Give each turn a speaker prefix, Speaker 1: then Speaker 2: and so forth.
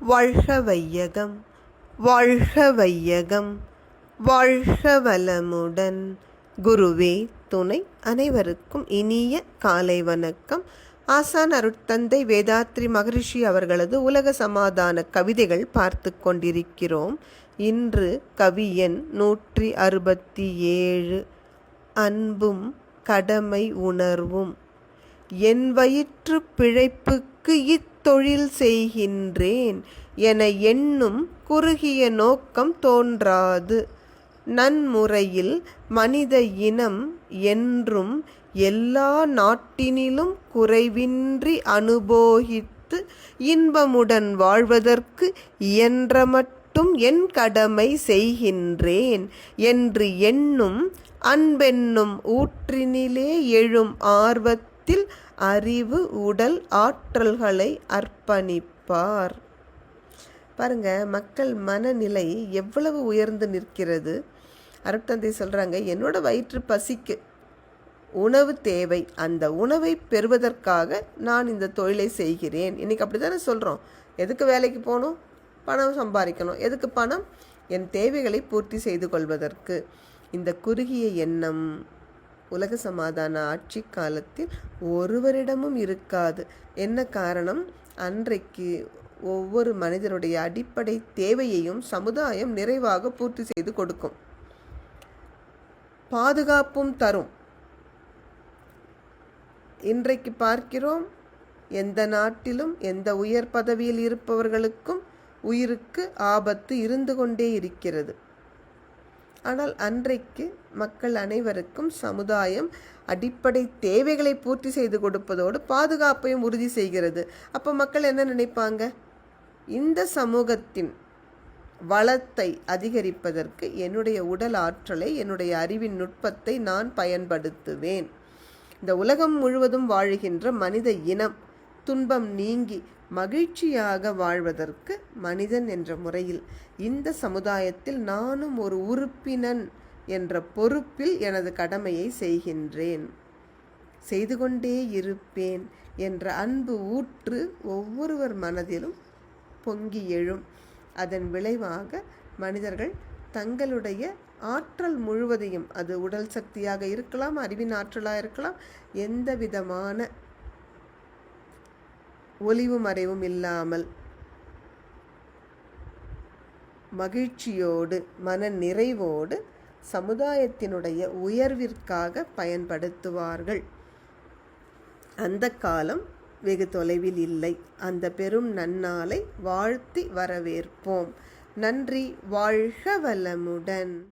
Speaker 1: வாழ்க வையகம் வாழ்க வையகம் வாழ்க வளமுடன் குருவே துணை அனைவருக்கும் இனிய காலை வணக்கம். ஆசான் அருட்தந்தை வேதாத்ரி மகரிஷி அவர்களது உலக சமாதான கவிதைகள் பார்த்து கொண்டிருக்கிறோம். இன்று கவியன் நூற்றி அறுபத்தி ஏழு. அன்பும் கடமை உணர்வும். என் வயிற்று பிழைப்புக்கு இத்தொழில் செய்கின்றேன் என எண்ணும் குறுகிய நோக்கம் தோன்றாது. நன்முறையில் மனித இனம் என்றும் எல்லா நாட்டினிலும் குறைவின்றி அனுபோகித்து இன்பமுடன் வாழ்வதற்கு இயன்ற மட்டும் என் கடமை செய்கின்றேன் என்று எண்ணும் அன்பென்னும் ஊற்றினிலே எழும் ஆர்வத்தில் அறிவு உடல் ஆற்றல்களை அர்ப்பணிப்பார். பாருங்க மக்கள் மனநிலை எவ்வளவு உயர்ந்து நிற்கிறது. அருட்தந்தை சொல்கிறாங்க என்னோட வயிற்று பசிக்கு உணவு தேவை. அந்த உணவை பெறுவதற்காக நான் இந்த தொழிலை செய்கிறேன். இன்றைக்கி அப்படி தானே சொல்கிறோம் எதுக்கு வேலைக்கு போகணும்? பணம் சம்பாதிக்கணும். எதுக்கு பணம்? என் தேவைகளை பூர்த்தி செய்து கொள்வதற்கு. இந்த குறுகிய எண்ணம் உலக சமாதான ஆட்சி காலத்தில் ஒருவரிடமும் இருக்காது. என்ன காரணம்? அன்றைக்கு ஒவ்வொரு மனிதருடைய அடிப்படை தேவையையும் சமுதாயம் நிறைவாக பூர்த்தி செய்து கொடுக்கும். பாதுகாப்பும் தரும். இன்றைக்கு பார்க்கிறோம் எந்த நாட்டிலும் எந்த உயர் பதவியில் இருப்பவர்களுக்கும் உயிருக்கு ஆபத்து இருந்து கொண்டே இருக்கிறது. ஆனால் அன்றைக்கு மக்கள் அனைவருக்கும் சமுதாயம் அடிப்படை தேவைகளை பூர்த்தி செய்து கொடுப்பதோடு பாதுகாப்பையும் உறுதி செய்கிறது. அப்போ மக்கள் என்ன நினைப்பாங்க? இந்த சமூகத்தின் வளத்தை அதிகரிப்பதற்கு என்னுடைய உடல் ஆற்றலை என்னுடைய அறிவின் நுட்பத்தை நான் பயன்படுத்துவேன். இந்த உலகம் முழுவதும் வாழுகின்ற மனித இனம் துன்பம் நீங்கி மகிழ்ச்சியாக வாழ்வதற்கு மனிதன் என்ற முறையில் இந்த சமுதாயத்தில் நானும் ஒரு உறுப்பினன் என்ற பொறுப்பில் எனது கடமையை செய்கின்றேன். செய்து கொண்டே இருப்பேன் என்ற அன்பு ஊற்று ஒவ்வொருவர் மனதிலும் பொங்கி எழும். அதன் விளைவாக மனிதர்கள் தங்களுடைய ஆற்றல் முழுவதையும் அது உடல் சக்தியாக இருக்கலாம் அறிவின் ஆற்றலாக இருக்கலாம் எந்த விதமான ஒளிவு மறைவும் இல்லாமல் மகிழ்ச்சியோடு மன நிறைவோடு சமுதாயத்தினுடைய உயர்விற்காக பயன்படுத்துவார்கள். அந்த காலம் வெகு தொலைவில் இல்லை. அந்த பெரும் நன்னாளை வாழ்த்தி வரவேற்போம். நன்றி வாழ்க வளமுடன்.